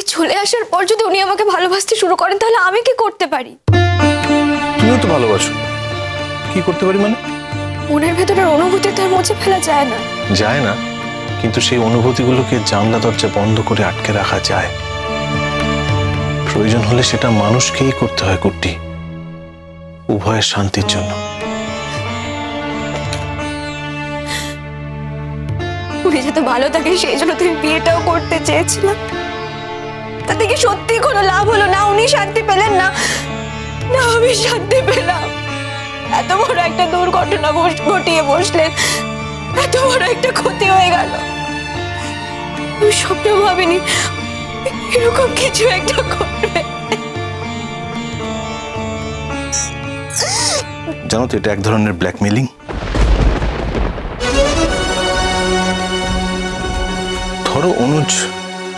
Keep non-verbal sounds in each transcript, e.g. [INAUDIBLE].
আমি চলে আসার পর যদি উনি আমাকে ভালোবাসতে শুরু করেন তাহলে আমি কি করতে পারি? তুমিও তো ভালোবাসো। কি করতে পারি মানে? মনের ভেতরের অনুভূতি তো মুছে ফেলা যায় না। যায় না কিন্তু সেই অনুভূতিগুলোকে জানলা দরজা বন্ধ করে আটকে রাখা যায়। প্রয়োজন হলে সেটা মানুষকেই করতে হয় কুট্টি উভয়ের শান্তির জন্য। উনি যাতে ভালো থাকে সেই জন্য তুমি বিয়েটাও করতে চেয়েছিলাম তাতে থেকে সত্যি কোনো লাভ হলো না, উনি শান্তি পেলেন না। না, আমি শান্তি পেলাম। এত বড় একটা দুর্ঘটনা ঘট- ঘটিয়ে বসলেন। এত বড় একটা ক্ষতি হয়ে গেল। আমি স্বপ্নেও ভাবিনি এরকম কিছু একটা করবে জানো তো, এটা এক ধরনের ব্ল্যাকমেলিং ধরো অনুজ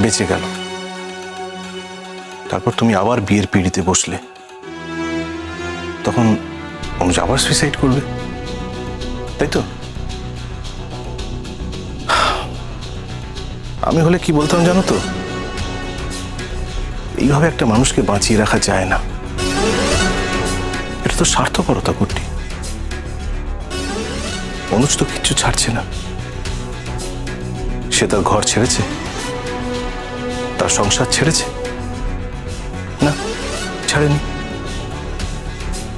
বেঁচে গেল। তারপর তুমি আবার বিয়ের পিড়িতে বসলে। তখন অনুজ আবার সুইসাইড করবে। তাই তো? আমি হলে কি বলতাম জানো তো? এইভাবে একটা মানুষকে বাঁচিয়ে রাখা যায় না। এটা তো স্বার্থপরতা করটি অনুজ তো কিচ্ছু ছাড়ছে না। সে তার ঘর ছেড়েছে। তার সংসার ছেড়েছে। ছাড়েনি।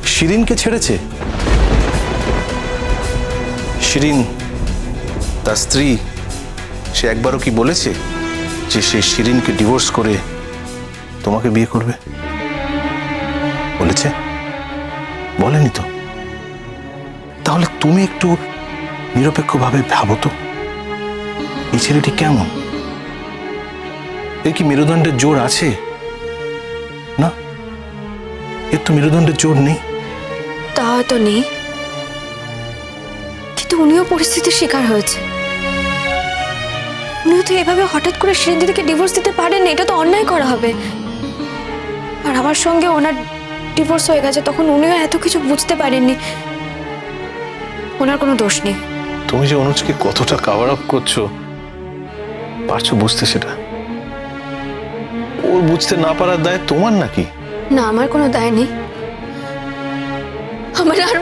শিরিনকে ছেড়েছে? শিরিন, তার স্ত্রী, সে একবারও কি বলেছে যে সে শিরিনকে ডিভোর্স করে তোমাকে বিয়ে করবে? বলেছে? বলেনি তো। তাহলে তুমি একটু নিরপেক্ষভাবে ভাবো তো। এই ছেলেটি কেমন? এর কি মেরুদণ্ডের জোর আছে? এর তো মেরুদণ্ডের জোর নেই। তা হয়তো নেই। কিন্তু উনিও পরিস্থিতির শিকার হয়েছে। উনিও তো এভাবে হঠাৎ করে শিরিন দিদিকে ডিভোর্স দিতে পারেন এটা তো অন্যায় করা হবে। আর আমার সঙ্গে ওনার ডিভোর্স হয়ে গেছে তখন উনিও এত কিছু বুঝতে পারেননি। ওনার কোনো দোষ নেই। তুমি যে অনুজকে কতটা কাভার আপ করছ পারছ বুঝতে সেটা? ওর বুঝতে না পারার দায় তোমার নাকি? না, আমার কোনো দায় নেই। আমার আর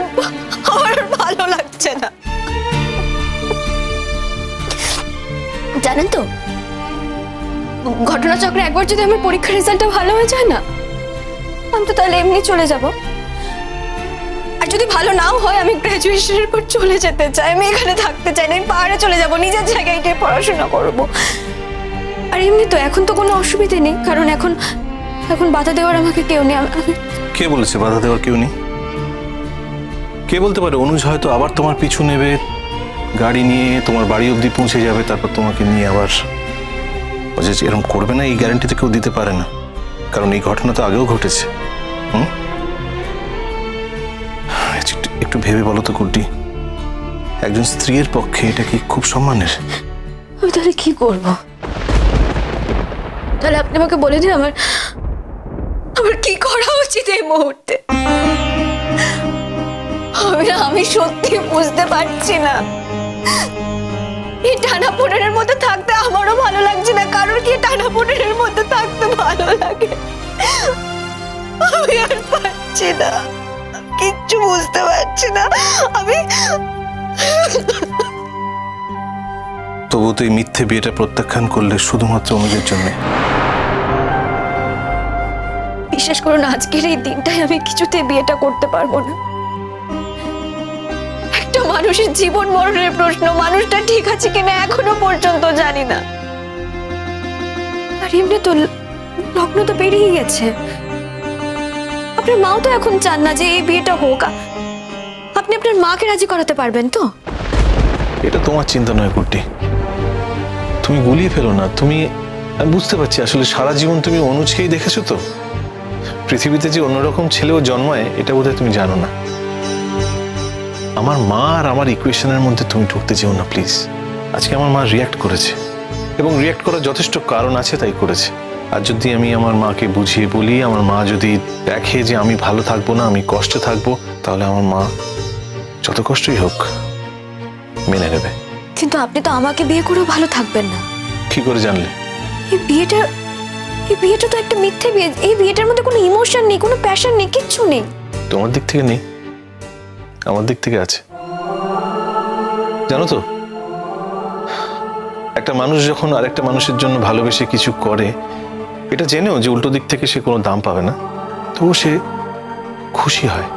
আমার ভালো লাগছে না। জানেন তো, ঘটনাচক্রে একবার যদি আমার পরীক্ষার রেজাল্টটা ভালো হয়ে যায় না, আমি তো তাহলে এমনি চলে যাব। আর যদি ভালো নাও হয়, আমি গ্রাজুয়েশনের পর চলে যেতে চাই। আমি এখানে থাকতে চাই না, আমি পাহাড়ে চলে যাব, নিজের জায়গায় গিয়ে পড়াশোনা করব। আর এমনি তো এখন তো কোনো অসুবিধে নেই, কারণ এখন এখন বাধা দেওয়ার আমাকে কেউ নেই আমি- কে বলেছে বাধা দেওয়ার কেউ নেই? কে বলতে পারে অনুজ হয়তো আবার তোমার পিছু নেবে গাড়ি নিয়ে তোমার বাড়ি অবধি পৌঁছে যাবে তারপর তোমাকে নিয়ে আবার ও এরকম করবে না এই গ্যারান্টি তো কেউ দিতে পারে না। কারণ এই ঘটনা তো আগেও ঘটেছে। হুম? একটু- একটু ভেবে বলো তো কুড্ডি একজন স্ত্রীর পক্ষে এটা কি খুব সম্মানের? আমি তাহলে কি করব? তাহলে আপনি আমাকে বলে দিন আমার আমার কি করা উচিত এই মুহূর্তে? আমি সত্যি বুঝতে পারছি না। এই টানা পোড়েনের মধ্যে থাকতে আমারও ভালো লাগছে না কারোর কি টানা পোড়েনের মধ্যে থাকতে ভালো লাগে? আমি আর পারছি না কিচ্ছু বুঝতে পারছি না, আমি তবু তো এই মিথ্যে বিয়েটা প্রত্যাখ্যান করলে শুধুমাত্র অনুজের জন্য। বিশ্বাস করুন আজকের এই দিনটাই আমি কিছুতে বিয়েটা করতে পারব না। একটা মানুষের জীবন মরণের প্রশ্ন, মানুষটা ঠিক আছে কিনা এখনও পর্যন্ত জানি না। আর এমনি তো লগ্ন তো পেরিয়ে গেছে। আপনার মাও তো এখন চান না যে এই বিয়েটা হোক। আপনি আপনার মাকে রাজি করাতে পারবেন তো? এটা তোমার চিন্তা নয়, কুট্টি। তুমি গুলিয়ে ফেলো না, তুমি, আমি বুঝতে পারছি, আসলে সারা জীবন তুমি অনুজকেই দেখেছ তো? পৃথিবীতে যে অন্যরকম ছেলেও জন্মায় এটা বোধহয় তুমি জানো না। আমার মা আর আমার ইকুয়েশনের মধ্যে তুমি ঢুকতে যেও না প্লিজ আজকে আমার মা রিয়াক্ট করেছে। এবং রিয়াক্ট করার যথেষ্ট কারণ আছে তাই করেছে। আর যদি আমি আমার মাকে বুঝিয়ে বলি আমার মা যদি দেখে যে আমি ভালো থাকব না আমি কষ্টে থাকব তাহলে আমার মা যত কষ্টই হোক মেনে নেবে। কিন্তু আপনি তো আমাকে বিয়ে করেও ভালো থাকবেন না। কি করে জানলে? এই বিয়েটা এই বিয়েটা তো একটা মিথ্যে বিয়ে। এই বিয়েটার মধ্যে কোনো ইমোশন নেই কোনো প্যাশন নেই কিচ্ছু নেই। তোমার দিক থেকে নেই। আমার দিক থেকে আছে। জানো তো একটা মানুষ যখন আরেকটা মানুষের জন্য ভালোবেসে কিছু করে এটা জেনেও যে উল্টো দিক থেকে সে কোনো দাম পাবে না। তবু সে খুশি হয়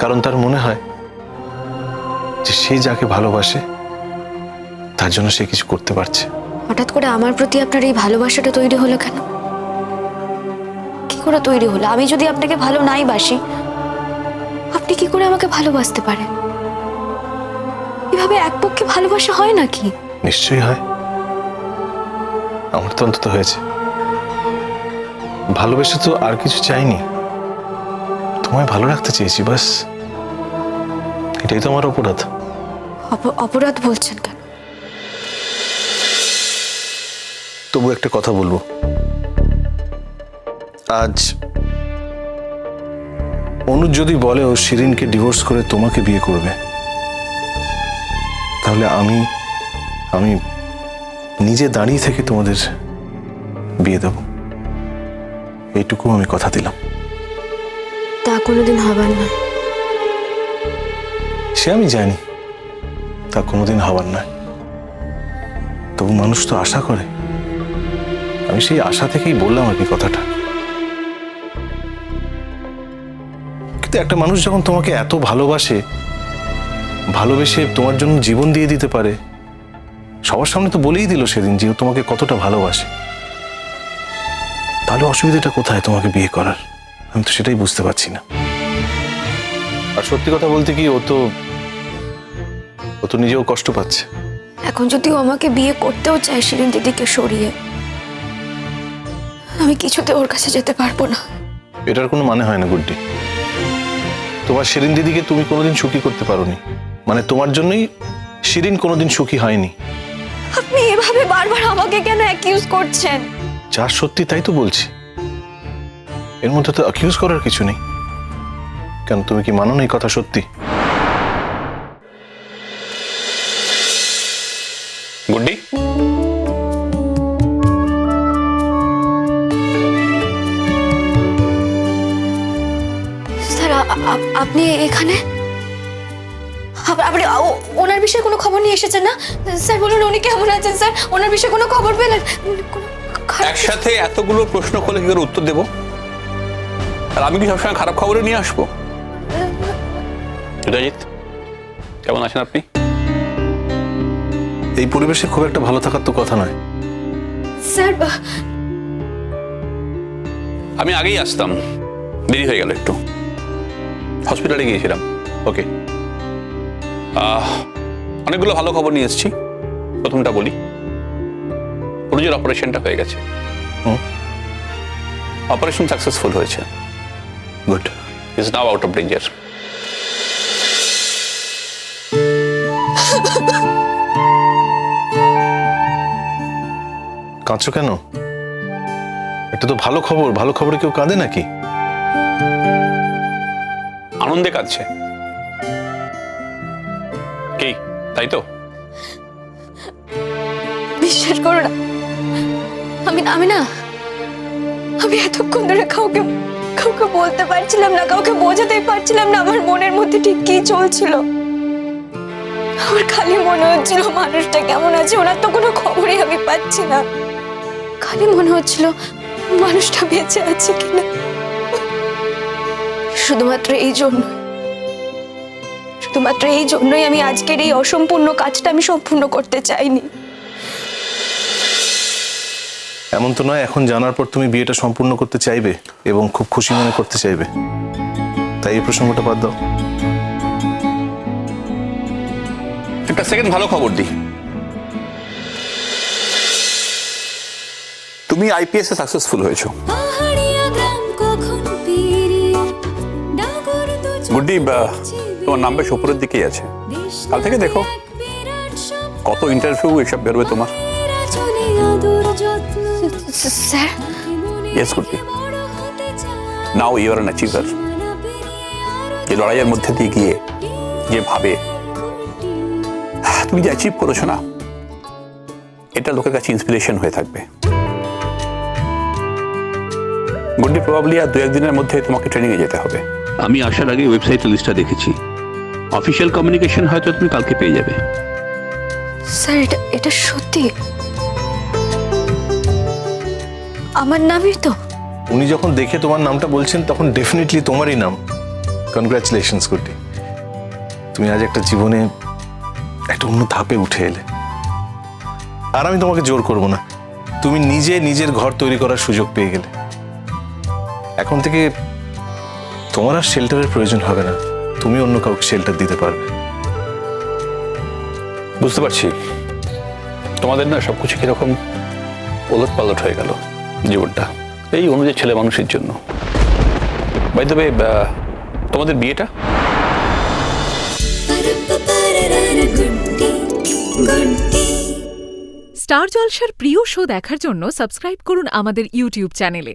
কারণ তার মনে হয় যে সে যাকে ভালোবাসে তার জন্য সে কিছু করতে পারছে। হঠাৎ করে আমার প্রতি আপনার এই ভালোবাসাটা তৈরি হলো কেন? করে তৈরি হলো? আমি যদি আপনাকে ভালো নাই বাসি আপনি কি করে আমাকে ভালোবাসতে পারেন? এভাবে এক পক্ষে ভালোবাসা হয় নাকি? নিশ্চয়ই হয়। আমার তো অন্তত হয়েছে। ভালোবেসে তো আর কিছু চাইনি। তোমায় ভালো রাখতে চেয়েছি বাস। এটাই তো আমার অপরাধ। অপরাধ বলছেন কেন? তবু একটা কথা বলব। আজ অনুজ যদি বলে ও শিরিনকে ডিভোর্স করে তোমাকে বিয়ে করবে তাহলে আমি আমি নিজে দাঁড়িয়ে থেকে তোমাদের বিয়ে দেব। এইটুকু আমি কথা দিলাম। তা কোনোদিন হবার না সে আমি জানি তা কোনোদিন হবার নয়। তবু মানুষ তো আশা করে। আমি সেই আশা থেকেই বললাম আর কি কথাটা। কিন্তু একটা মানুষ যখন তোমাকে এত ভালোবাসে ভালোবেসে তোমার জন্য জীবন দিয়ে দিতে পারে সবার সামনে তো বলেই দিল সেদিন যে ও তোমাকে কতটা ভালোবাসে। তাহলে অসুবিধাটা কোথায় তোমাকে বিয়ে করার? আমি তো সেটাই বুঝতে পারছি না। আর সত্যি কথা বলতে কি ও তো ও তো নিজেও কষ্ট পাচ্ছে। এখন যদি ও আমাকে বিয়ে করতেও চায় শিরিন দিদিকে সরিয়ে আমি কিছুতে ওর কাছে যেতে পারব না। এটার কোনো মানে হয় না গুড্ডি। তোমার শিরিন দিদিকে তুমি কোনোদিন সুখী করতে পারোনি। মানে তোমার জন্যই শিরিন কোনোদিন সুখী হয়নি। আপনি এভাবে বারবার আমাকে কেন অ্যাকিউজ করছেন? যা সত্যি তাই তো বলছি। এর মধ্যে তো অ্যাকিউজ করার কিছু নেই। কেন তুমি কি মানো না এই কথা সত্যি? আপনি এখানে? আপনি ওনার বিষয়ে কোনো খবর নিয়ে এসেছেন না? স্যার বলুন উনি কেমন আছেন স্যার? ওনার বিষয়ে কোনো খবর পেলেন? খারাপ- একসাথে এতগুলো প্রশ্ন করলে কি করে উত্তর দেবো? আর আমি কি সবসময় খারাপ খবরে নিয়ে আসব? সুজাজিৎ কেমন আছেন আপনি? এই পরিবেশে খুব একটা ভালো থাকার তো কথা নয়। স্যার আমি আগেই আসতাম। দেরি হয়ে গেল একটু। হসপিটালে গিয়েছিলাম। ওকে। অনেকগুলো ভালো খবর নিয়ে এসেছি। প্রথমটা বলি। অনুজের অপারেশনটা হয়ে গেছে। অপারেশন সাকসেসফুল হয়েছে। Good. Is now out of danger. [LAUGHS] কাঁদছো কেন? এটা তো ভালো খবর। ভালো খবরে কেউ কাঁদে নাকি? আনন্দে কাঁদছে। কি, তাই তো? বিশ্বাস করো না। আমি আমি না, আমি এতক্ষণ ধরে কাউকে কাউকে বলতে পারছিলাম না, কাউকে বোঝাতেই পারছিলাম না আমার মনের মধ্যে ঠিক কি চলছিল। আমার খালি মনে হচ্ছিল মানুষটা কেমন আছে, ওনার তো কোনো খবরই আমি পাচ্ছি না। খালি মনে হচ্ছিল মানুষটা বেঁচে আছে কিনা। শুধুমাত্র এই জন্য শুধুমাত্র এই জন্যই আমি আজকের এই অসম্পূর্ণ কাজটা আমি সম্পূর্ণ করতে চাইনি। এমন তো নয় এখন জানার পর তুমি বিয়েটা সম্পূর্ণ করতে চাইবে এবং খুব খুশি মনে করতে চাইবে। তাই এই প্রসঙ্গটা বাদ দাও। একটা সেকেন্ড ভালো খবর দিই। তুমি আইপিএস এ সাকসেসফুল হয়েছো। গুড্ডি তোমার নাম বেশ উপরের দিকেই আছে। কাল থেকে দেখো কত ইন্টারভিউ এসব বেরোবে তোমার। Sir. Now your an achiever এই লড়াইয়ের মধ্যে দিয়ে গিয়ে যে ভাবে তুমি যে অ্যাচিভ করেছ না এটা লোকের কাছে ইন্সপিরেশন হয়ে থাকবে। গুড্ডি প্রবাবলি আর দু একদিনের মধ্যে তোমাকে ট্রেনিংয়ে যেতে হবে। আমি আসার আগে ওয়েবসাইটের লিস্টটা দেখেছি। অফিসিয়াল কমিউনিকেশন হয়তো তুমি কালকে পেয়ে যাবে। স্যার এটা এটা সত্যি? আমার নামই তো। উনি যখন দেখে তোমার নামটা বলছেন তখন ডেফিনেটলি তোমারই নাম। কনগ্রাচুলেশনস গুড্ডি তুমি আজ একটা জীবনে একটা অন্য ধাপে উঠে এলে। আর আমি তোমাকে জোর করব না। তুমি নিজে নিজের ঘর তৈরি করার সুযোগ পেয়ে গেলে। এখন থেকে তোমার আর শেল্টারের প্রয়োজন হবে না। তুমি অন্য কাউকে শেল্টার দিতে পারবে। বুঝতে পারছি। তোমাদের না সবকিছু কীরকম ওলট পালট হয়ে গেল জীবনটা। এই অনুযায়ী ছেলে মানুষের জন্য। বাই দেবে তোমাদের বিয়েটা? স্টার জলসার প্রিয় শো দেখার জন্য সাবস্ক্রাইব করুন আমাদের ইউটিউব চ্যানেলে।